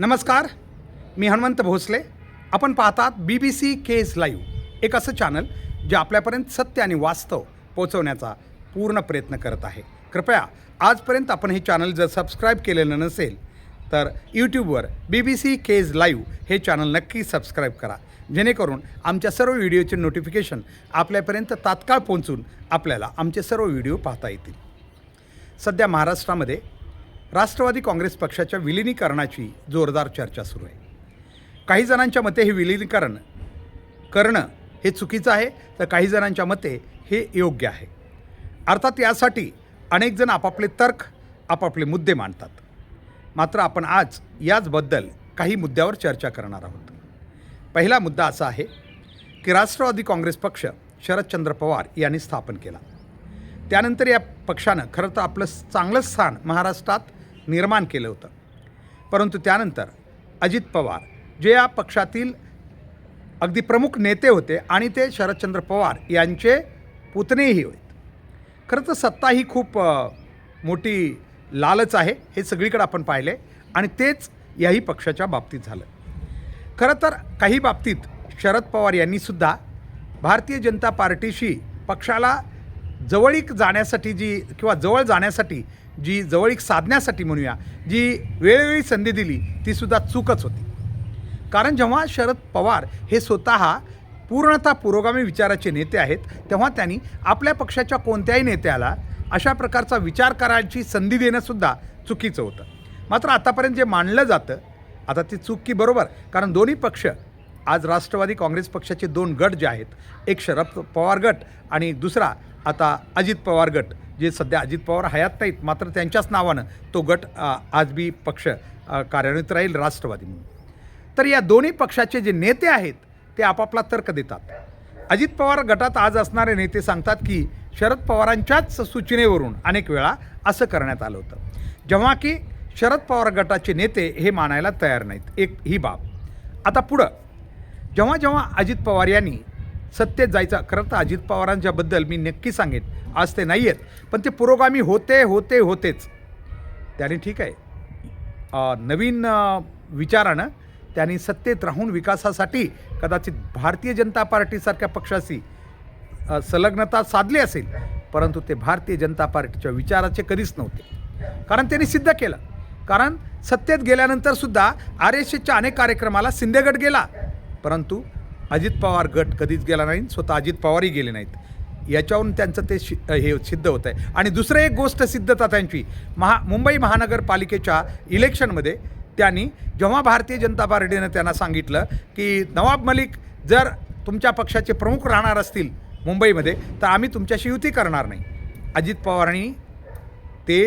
नमस्कार मी हनुमंत भोसले. आपण पाहतात B B C Kej live एक असं चॅनल जे आपल्यापर्यंत सत्य आणि वास्तव पोचवण्याचा पूर्ण प्रयत्न करत आहे. कृपया आजपर्यंत आपण हे चॅनल जर सबस्क्राईब केलेलं नसेल तर यूट्यूबवर B B C Kej live हे चॅनल नक्की सबस्क्राईब करा. जेणेकरून आमच्या सर्व व्हिडिओचे नोटिफिकेशन आपल्यापर्यंत तात्काळ पोहोचून आपल्याला आमचे सर्व व्हिडिओ पाहता येतील. सध्या महाराष्ट्रामध्ये राष्ट्रवादी काँग्रेस पक्षाच्या विलिनीकरणाची जोरदार चर्चा सुरू आहे. काही जणांच्या मते हे विलिनीकरण करणं हे चुकीचं आहे तर काही जणांच्या मते हे योग्य आहे. अर्थात यासाठी अनेक जण आपापले तर्क आपापले मुद्दे मांडतात. मात्र आपण आज याचबद्दल काही मुद्द्यावर चर्चा करणार आहोत. पहिला मुद्दा असा आहे की राष्ट्रवादी काँग्रेस पक्ष शरदचंद्र पवार यांनी स्थापन केला. त्यानंतर या पक्षानं खरं तर आपलं चांगलं स्थान महाराष्ट्रात निर्माण केलं होतं. परंतु त्यानंतर अजित पवार जे या पक्षातील अगदी प्रमुख नेते होते आणि ते शरदचंद्र पवार यांचे पुतणेही होते. खरं तर सत्ता ही खूप मोठी लालच आहे हे सगळीकडे आपण पाहिले आणि तेच याही पक्षाच्या बाबतीत झालं. खरं तर काही बाबतीत शरद पवार यांनीसुद्धा भारतीय जनता पार्टीशी पक्षाला जवळीक जाण्यासाठी जी किंवा जवळ जाण्यासाठी जी जवळीक साधण्यासाठी म्हणूया जी वेळोवेळी संधी दिली तीसुद्धा चूकच होती. कारण जेव्हा शरद पवार हे स्वतः पूर्णतः पुरोगामी विचाराचे नेते आहेत तेव्हा त्यांनी आपल्या पक्षाच्या कोणत्याही नेत्याला अशा प्रकारचा विचार करायची संधी देणंसुद्धा चुकीचं होतं. मात्र आतापर्यंत जे मानलं जातं आता ती चूक की बरोबर कारण दोन्ही पक्ष आज राष्ट्रवादी काँग्रेस पक्षाचे दोन गट जे आहेत एक शरद पवार गट आणि दुसरा आता अजित पवार गट जे सध्या अजित पवार हयात नाहीत मात्र त्यांच्याच नावानं तो गट आज बी पक्ष कार्यान्वित राहील राष्ट्रवादी म्हणून. तर या दोन्ही पक्षाचे जे नेते आहेत ते आपापला तर्क देतात. अजित पवार गटात आज असणारे नेते सांगतात की शरद पवारांच्याच सूचनेवरून अनेक वेळा असं करण्यात आलं होतं. जेव्हा की शरद पवार गटाचे नेते हे मानायला तयार नाहीत. एक ही बाब. आता पुढं जेव्हा जेव्हा अजित पवार यांनी सत्तेत जायचा खरं तर अजित पवारांच्याबद्दल मी नक्की सांगेन आज ते नाही आहेत पण ते पुरोगामी होते होते होतेच. त्याने ठीक आहे. नवीन विचारानं त्यांनी सत्तेत राहून विकासासाठी कदाचित भारतीय जनता पार्टीसारख्या पक्षाशी संलग्नता साधली असेल परंतु ते भारतीय जनता पार्टीच्या विचाराचे कधीच नव्हते. कारण त्यांनी सिद्ध केलं. कारण सत्तेत गेल्यानंतर सुद्धा आर एस एसच्या अनेक कार्यक्रमाला शिंदेगड गेला. परंतु अजित पवार गट कधीच गेला नाही स्वतः अजित पवारही गेले नाहीत. याच्यावरून त्यांचं ते शि हे सिद्ध होतं आहे. आणि दुसरं एक गोष्ट सिद्धता त्यांची महा मुंबई महानगरपालिकेच्या इलेक्शनमध्ये त्यांनी जेव्हा भारतीय जनता पार्टीनं त्यांना सांगितलं की नवाब मलिक जर तुमच्या पक्षाचे प्रमुख राहणार असतील मुंबईमध्ये तर आम्ही तुमच्याशी युती करणार नाही. अजित पवारांनी ते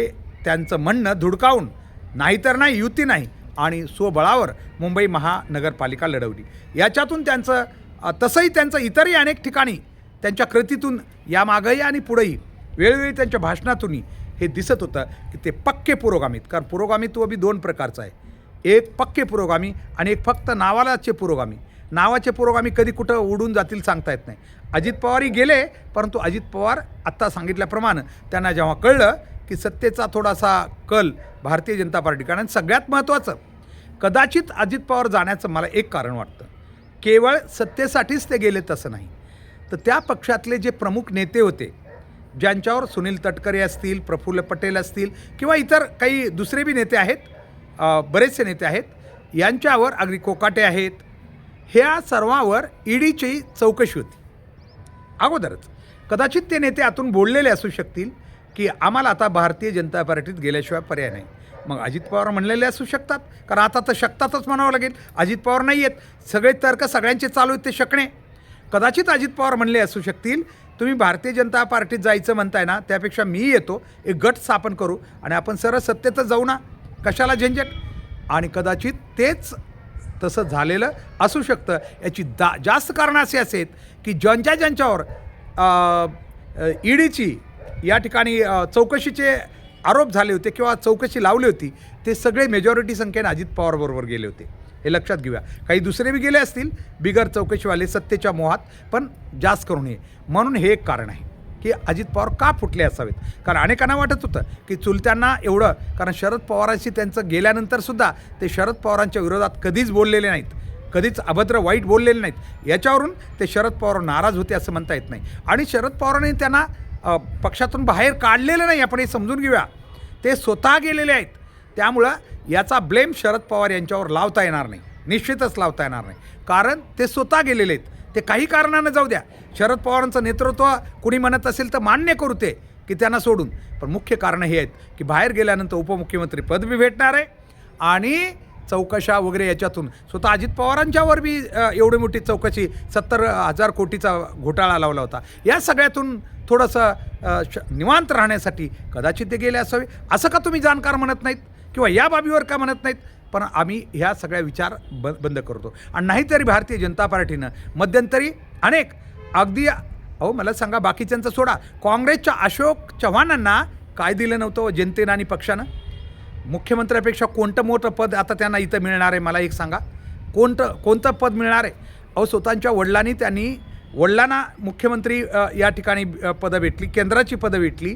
त्यांचं म्हणणं धुडकावून नाहीतर नाही युती नाही आणि स्वबळावर मुंबई महानगरपालिका लढवली. याच्यातून त्यांचं तसंही त्यांचं इतरही अनेक ठिकाणी त्यांच्या कृतीतून यामागंही आणि पुढंही वेळोवेळी त्यांच्या भाषणातूनही हे दिसत होतं की ते पक्के पुरोगामीत. कारण पुरोगामित्व बी दोन प्रकारचं आहे. एक पक्के पुरोगामी आणि एक फक्त नावालाचे पुरोगामी. नावाचे पुरोगामी कधी कुठं उडून जातील सांगता येत नाही. अजित पवारही गेले परंतु अजित पवार आत्ता सांगितल्याप्रमाणे त्यांना जेव्हा कळलं की सत्तेचा थोडासा कल भारतीय जनता पार्टी कारण सगळ्यात महत्त्वाचं कदाचित अजित पवार जाण्याचं मला एक कारण वाटतं. केवळ सत्तेसाठीच ते गेले तसं नाही. तर त्या पक्षातले जे प्रमुख नेते होते ज्यांच्यावर सुनील तटकरे असतील प्रफुल्ल पटेल असतील किंवा इतर काही दुसरे बी नेते आहेत बरेचसे नेते आहेत यांच्यावर अगदी कोकाटे आहेत. ह्या सर्वांवर ईडीची चौकशी होती. अगोदरच कदाचित ते नेते आतून बोललेले असू शकतील की आम्हाला आता भारतीय जनता पार्टीत गेल्याशिवाय पर्याय नाही. मग अजित पवार म्हणलेले असू शकतात कारण आता तर शकतातच म्हणावं लागेल. अजित पवार नाही आहेत सगळे तर्क सगळ्यांचे चालू आहेत ते शकणे. कदाचित अजित पवार म्हणले असू शकतील. तुम्ही भारतीय जनता पार्टीत जायचं म्हणताय ना त्यापेक्षा मी येतो एक गट स्थापन करू आणि आपण सरळ सत्तेतच जाऊ ना. कशाला झंझट? आणि कदाचित तेच तसं झालेलं असू शकतं. याची दा जास्त कारणं असे असेल की ज्यांच्या ज्यांच्यावर ईडीची या ठिकाणी चौकशीचे आरोप झाले होते किंवा चौकशी लावली होती ते सगळे मेजॉरिटी संख्येने अजित पवारबरोबर गेले होते. हे लक्षात घेऊया. काही दुसरे बी गेले असतील बिगर चौकशीवाले सत्तेच्या मोहात पण जास्त करून नये म्हणून हे एक कारण आहे की अजित पवार का फुटले असावेत? कारण अनेकांना वाटत होतं की चुलत्यांना एवढं कारण शरद पवारांशी त्यांचं गेल्यानंतरसुद्धा ते शरद पवारांच्या विरोधात कधीच बोललेले नाहीत. कधीच अभद्र वाईट बोललेले नाहीत. याच्यावरून ते शरद पवार नाराज होते असं म्हणता येत नाही. आणि शरद पवारांनी त्यांना पक्षातून बाहेर काढलेलं नाही आपण हे समजून घेऊया. ते स्वतः गेलेले आहेत. त्यामुळं याचा ब्लेम शरद पवार यांच्यावर लावता येणार नाही. निश्चितच लावता येणार नाही. कारण ते स्वतः गेलेले आहेत. ते काही कारणानं जाऊ द्या. शरद पवारांचं नेतृत्व कुणी म्हणत असेल तर मान्य करू ते की त्यांना सोडून. पण मुख्य कारणं हे आहेत की बाहेर गेल्यानंतर उपमुख्यमंत्री पद बी भेटणार आहे आणि चौकशा वगैरे याच्यातून स्वतः अजित पवारांच्यावर बी एवढी मोठी चौकशी सत्तर हजार कोटीचा घोटाळा लावला होता. या सगळ्यातून थोडंसं श निवांत राहण्यासाठी कदाचित ते गेले असावे. असं का तुम्ही जाणकार म्हणत नाहीत? किंवा या बाबीवर का म्हणत नाहीत पण आम्ही ह्या सगळ्या विचार ब बंद करतो. आणि नाहीतरी भारतीय जनता पार्टीनं मध्यंतरी अनेक अगदी अहो मला सांगा बाकीच्यांचं सोडा. काँग्रेसच्या अशोक चव्हाणांना काय दिलं नव्हतं व जनतेनं आणि पक्षानं? मुख्यमंत्र्यापेक्षा कोणतं मोठं पद आता त्यांना इथं मिळणार आहे मला एक सांगा. कोणतं कोणतं पद मिळणार आहे? अहो स्वतःच्या वडिलांनी त्यांनी वडिलांना मुख्यमंत्री या ठिकाणी पदं भेटली केंद्राची पदं भेटली.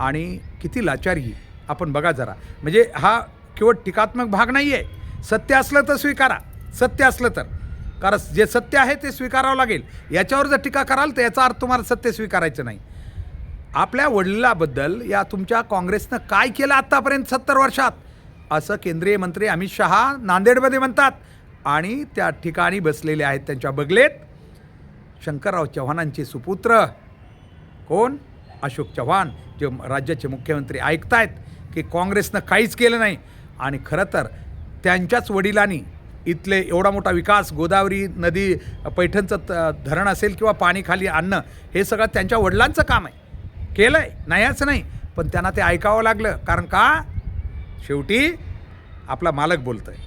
आणि किती लाचारी आपण बघा जरा. म्हणजे हा केवळ टीकात्मक भाग नाही आहे सत्य असलं तर स्वीकारा. सत्य असलं तर. कारण जे सत्य आहे ते स्वीकारावं लागेल. याच्यावर जर टीका कराल तर याचा अर्थ तुम्हाला सत्य स्वीकारायचं नाही. आपल्या वडिलाबद्दल या तुमच्या काँग्रेसनं काय केलं आत्तापर्यंत सत्तर वर्षात? असं केंद्रीय मंत्री अमित शहा नांदेडमध्ये म्हणतात. आणि त्या ठिकाणी बसलेले आहेत त्यांच्या बगलेत शंकरराव चव्हाणांचे सुपुत्र. कोण? अशोक चव्हाण जे राज्याचे मुख्यमंत्री ऐकतायत. की काँग्रेसनं काहीच केलं नाही. आणि खरं तर त्यांच्याच वडिलांनी इथले एवढा मोठा विकास गोदावरी नदी पैठणचं त- धरण असेल किंवा पाणी खाली आणणं हे सगळं त्यांच्या वडिलांचं काम आहे. केलं आहे नाही. असं नाही पण त्यांना ते ऐकावं लागलं. कारण का? शेवटी आपला मालक बोलतो आहे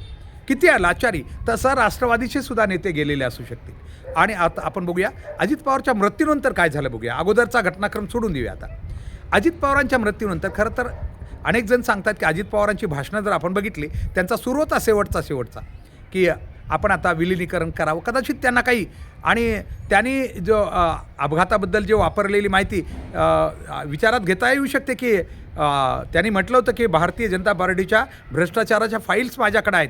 किती आहे लाचारी? तसं राष्ट्रवादीचे सुद्धा नेते गेलेले असू शकतील. आणि आता आपण बघूया अजित पवारच्या मृत्यूनंतर काय झालं बघूया. अगोदरचा घटनाक्रम सोडून देऊया आता. अजित पवारांच्या मृत्यूनंतर खरं तर अनेक जण सांगतात की अजित पवारांची भाषणं जर आपण बघितली त्यांचा सुरू होता शेवटचा शेवटचा. की आपण आता विलिनीकरण करावं. कदाचित त्यांना काही आणि त्यांनी जो अपघाताबद्दल जे वापरलेली माहिती विचारात घेता येऊ शकते की त्यांनी म्हटलं होतं की भारतीय जनता पार्टीच्या भ्रष्टाचाराच्या फाईल्स माझ्याकडे आहेत.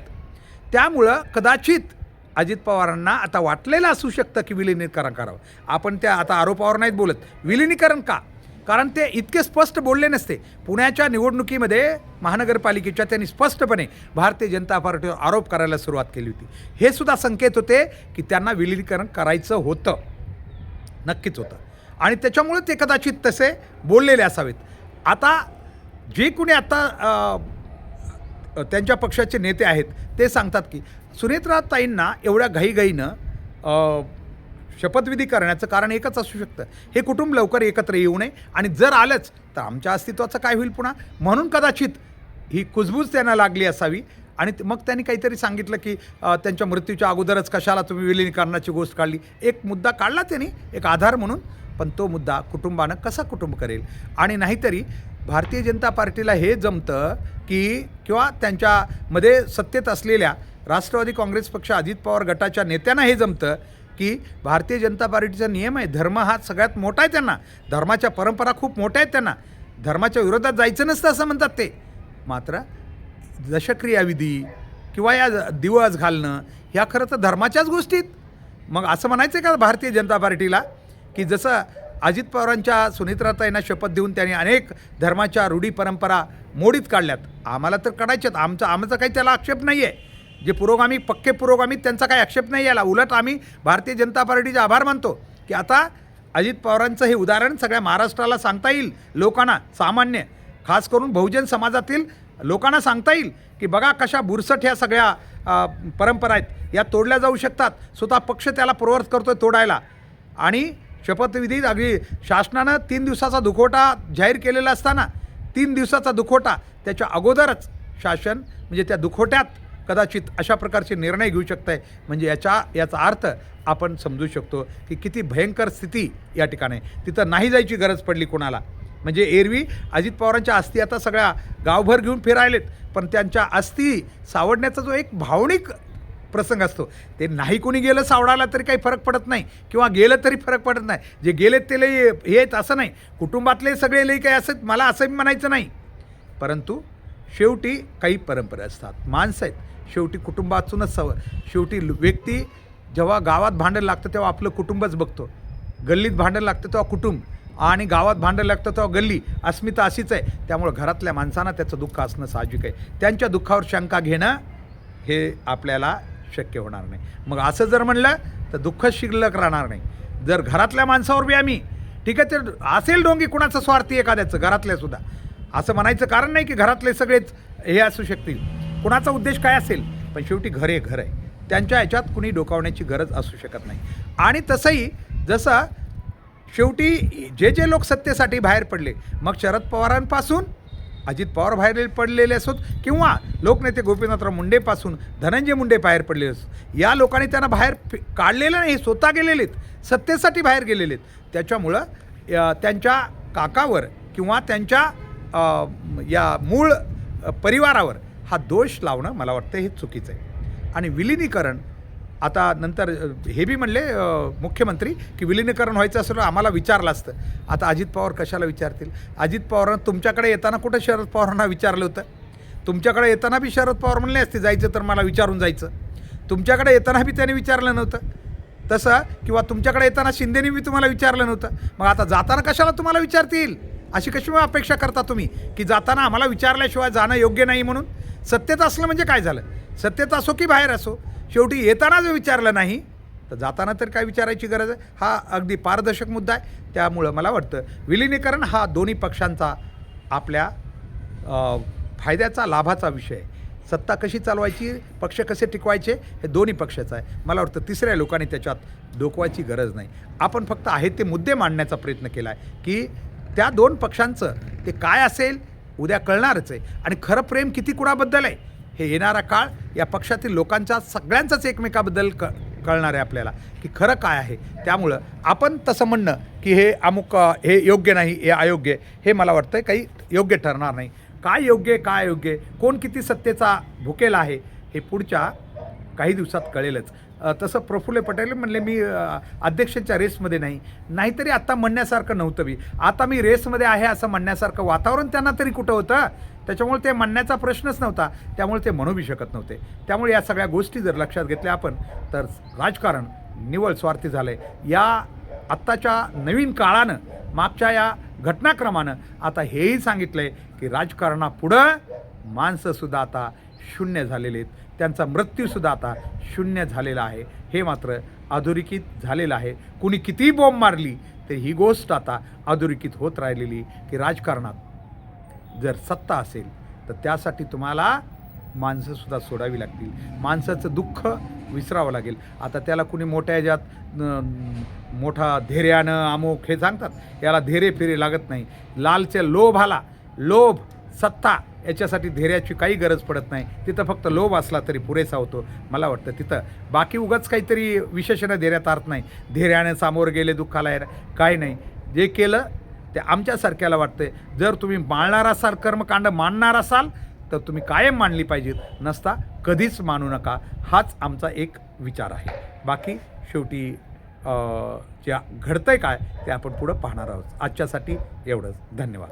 त्यामुळं कदाचित अजित पवारांना आता वाटलेलं असू शकतं की विलिनीकरण करावं. आपण त्या आता आरोपावर नाहीत बोलत. विलिनीकरण का? कारण ते इतके स्पष्ट बोलले नसते. पुण्याच्या निवडणुकीमध्ये महानगरपालिकेच्या त्यांनी स्पष्टपणे भारतीय जनता पार्टीवर आरोप करायला सुरुवात केली होती. हे सुद्धा संकेत होते की त्यांना विलीनीकरण करायचं होतं. नक्कीच होतं. आणि त्याच्यामुळे ते कदाचित तसे बोललेले असावेत. आता जे कोणी आता त्यांच्या पक्षाचे नेते आहेत ते सांगतात की सुनेत्राताईंना एवढ्या घाईघाईनं शपथविधी करण्याचं कारण एकच असू शकतं. हे कुटुंब लवकर एकत्र येऊ नये आणि जर आलंच तर आमच्या अस्तित्वाचं काय होईल पुन्हा? म्हणून कदाचित ही कुजबूज त्यांना लागली असावी. आणि मग त्यांनी काहीतरी सांगितलं की त्यांच्या मृत्यूच्या अगोदरच कशाला तुम्ही विलीनीकरणाची गोष्ट काढली? एक मुद्दा काढला त्यांनी एक आधार म्हणून. पण तो मुद्दा कुटुंबानं कसा कुटुंब करेल? आणि नाहीतरी भारतीय जनता पार्टीला हे जमतं की किंवा त्यांच्यामध्ये सत्तेत असलेल्या राष्ट्रवादी काँग्रेस पक्ष अजित पवार गटाच्या नेत्यांना हे जमतं की भारतीय जनता पार्टीचा नियम आहे धर्म हा सगळ्यात मोठा आहे त्यांना. धर्माच्या परंपरा खूप मोठ्या आहेत त्यांना. धर्माच्या विरोधात जायचं नसतं असं म्हणतात ते. मात्र दशक्रियाविधी किंवा या दिवस घालणं ह्या खरं तर धर्माच्याच गोष्टीत मग असं म्हणायचं आहे का भारतीय जनता पार्टीला? की जसं अजित पवारांच्या सुनित्राताईंना शपथ देऊन त्यांनी अनेक धर्माच्या रूढी परंपरा मोडीत काढल्यात. आम्हाला तर काढायच्यात आमचा आमचा काही त्याला आक्षेप नाही आहे जे पुरोगामी पक्के पुरोगामी त्यांचा काही आक्षेप नाही याला. उलट आम्ही भारतीय जनता पार्टीचे आभार मानतो की आता अजित पवारांचं हे उदाहरण सगळ्या महाराष्ट्राला सांगता येईल. लोकांना सामान्य खास करून बहुजन समाजातील लोकांना सांगता येईल की बघा कशा बुरसट ह्या सगळ्या परंपरा आहेत. या तोडल्या जाऊ शकतात. स्वतः पक्ष त्याला प्रवर्त आहे तोडायला. आणि शपथविधीत अगदी शासनानं तीन दिवसाचा दुखोटा जाहीर केलेला असताना तीन दिवसाचा दुखोटा त्याच्या अगोदरच शासन म्हणजे त्या दुखोट्यात कदाचित अशा प्रकारचे निर्णय घेऊ शकत आहे म्हणजे याच्या याचा अर्थ आपण समजू शकतो की किती भयंकर स्थिती या ठिकाणी. आहे. तिथं नाही जायची गरज पडली कोणाला. म्हणजे एरवी अजित पवारांच्या अस्थी आता सगळ्या गावभर घेऊन फिरायलेत. पण त्यांच्या अस्थी सावडण्याचा जो एक भावनिक प्रसंग असतो ते नाही कोणी गेलं सावडायला तरी काही फरक पडत नाही. किंवा गेलं तरी फरक पडत नाही. जे गेलेत ते लई हे आहेत असं नाही. कुटुंबातले सगळे लई काही असत मला असंही म्हणायचं नाही. परंतु शेवटी काही परंपरा असतात. माणसं आहेत. शेवटी कुटुंबातूनच सव शेवटी व्यक्ती जेव्हा गावात भांडण लागतं तेव्हा आपलं कुटुंबच बघतो. गल्लीत भांडण लागतं तेव्हा कुटुंब. आणि गावात भांडण लागतं तेव्हा गल्ली. अस्मिता अशीच आहे. त्यामुळं घरातल्या माणसांना त्याचं दुःख असणं साहजिक आहे. त्यांच्या दुःखावर शंका घेणं हे आपल्याला शक्य होणार नाही. मग असं जर म्हणलं तर दुःख शिल्लक राहणार नाही. जर घरातल्या माणसावर बी आम्ही ठीक आहे तर असेल डोंगी कुणाचं स्वार्थी एखाद्याचं घरातल्या सुद्धा. असं म्हणायचं कारण नाही की घरातले सगळेच हे असू शकतील. कुणाचा उद्देश काय असेल? पण शेवटी घर हे घर आहे. त्यांच्या ह्याच्यात कुणी डोकावण्याची गरज असू शकत नाही. आणि तसंही जसं शेवटी जे जे लोक सत्तेसाठी बाहेर पडले मग शरद पवारांपासून अजित पवार बाहेर पडलेले असोत किंवा लोकनेते गोपीनाथराव मुंडेपासून धनंजय मुंडे बाहेर पडलेले असोत या लोकांनी त्यांना बाहेर काढलेलं नाही स्वतः गेलेले आहेत सत्तेसाठी बाहेर गेलेले आहेत त्याच्यामुळं त्यांच्या काकावर किंवा त्यांच्या या मूळ परिवारावर हा दोष लावणं मला वाटतं हे चुकीचं आहे. आणि विलिनीकरण आता नंतर हे बी म्हणले मुख्यमंत्री की विलिनीकरण व्हायचं असं आम्हाला विचारलं असतं. आता अजित पवार कशाला विचारतील? अजित पवारांना तुमच्याकडे येताना कुठं शरद पवारांना विचारलं होतं? तुमच्याकडे येताना बी शरद पवार म्हणले असते जायचं तर मला विचारून जायचं. तुमच्याकडे येताना बी त्याने विचारलं नव्हतं. तसं किंवा तुमच्याकडे येताना शिंदेने बी तुम्हाला विचारलं नव्हतं. मग आता जाताना कशाला तुम्हाला विचारतील? अशी कशी अपेक्षा करता तुम्ही? की जाताना आम्हाला विचारल्याशिवाय जाणं योग्य नाही म्हणून? सत्तेत असलं म्हणजे काय झालं? सत्तेत असो की बाहेर असो शेवटी येताना जर विचारलं नाही तर जाताना तर काय विचारायची गरज आहे? हा अगदी पारदर्शक मुद्दा आहे. त्यामुळं मला वाटतं विलिनीकरण हा दोन्ही पक्षांचा आपल्या फायद्याचा लाभाचा विषय आहे. सत्ता कशी चालवायची पक्ष कसे टिकवायचे हे दोन्ही पक्षाचं आहे. मला वाटतं तिसऱ्या लोकांनी त्याच्यात डोकवायची गरज नाही. आपण फक्त आहेत ते मुद्दे मांडण्याचा प्रयत्न केला आहे की त्या दोन पक्षांचं ते काय असेल उद्या कळणारच आहे. आणि खरं प्रेम किती कुणाबद्दल आहे? हे येणारा काळ या पक्षातील लोकांच्या सगळ्यांचाच एकमेकाबद्दल क कळणार आहे आपल्याला. की खरं काय आहे? त्यामुळं आपण तसं म्हणणं की हे अमुक हे योग्य नाही हे अयोग्य हे मला वाटतं काही योग्य ठरणार नाही. काय योग्य काय अयोग्य? कोण किती सत्तेचा भुकेला आहे? हे पुढच्या काही दिवसात कळेलच. तसं प्रफुल्ल पटेल म्हणले मी अध्यक्षांच्या रेसमध्ये नाही. नाहीतरी आत्ता म्हणण्यासारखं नव्हतं मी आता मी रेसमध्ये आहे असं म्हणण्यासारखं वातावरण त्यांना तरी कुठं होतं? त्याच्यामुळे ते म्हणण्याचा प्रश्नच नव्हता. त्यामुळे ते म्हणू बी शकत नव्हते. त्यामुळे या सगळ्या गोष्टी जर लक्षात घेतल्या आपण तर राजकारण निवळ स्वार्थी झालं आहे या आत्ताच्या नवीन काळानं मागच्या या घटनाक्रमानं आता हेही सांगितलं आहे की राजकारणापुढं माणसंसुद्धा आता शून्य झालेले आहेत. त्यांचा मृत्यूसुद्धा आता शून्य झालेला आहे. हे मात्र अधोरेखित झालेलं आहे. कुणी कितीही बॉम्ब मारली तर ही गोष्ट आता अधोरेखित होत राहिलेली की राजकारणात जर सत्ता असेल तर त्यासाठी तुम्हाला माणसंसुद्धा सोडावी लागतील. माणसाचं दुःख विसरावं लागेल. आता त्याला कुणी मोठ्या ह्याच्यात मोठा धैर्यानं अमोख हे सांगतात याला धैर्य फिरे लागत नाही. लालच्या लोभाला लोभ सत्ता याच्यासाठी धैर्याची काही गरज पडत नाही. तिथं फक्त लोभ असला तरी पुरेसा होतो. मला वाटतं तिथं. बाकी उगाच काहीतरी विशेषणं धैर्यात अर्थ नाही. धैर्याने सामोर गेले दुःखाला हे काय नाही. जे केलं ते आमच्यासारख्याला वाटतंय. जर तुम्ही मानणार असाल कर्मकांड मानणार असाल तर तुम्ही कायम मानली पाहिजेत. नसता कधीच मानू नका. हाच आमचा एक विचार आहे. बाकी शेवटी ज्या घडतं घडतंय काय ते आपण पुढं पाहणार आहोत. आजच्यासाठी एवढंच. धन्यवाद.